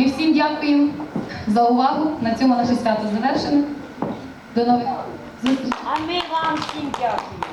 Ми всім дякуємо за увагу. На цьому наше свято завершено. До нових зустрічей. А ми вам всім дякуємо.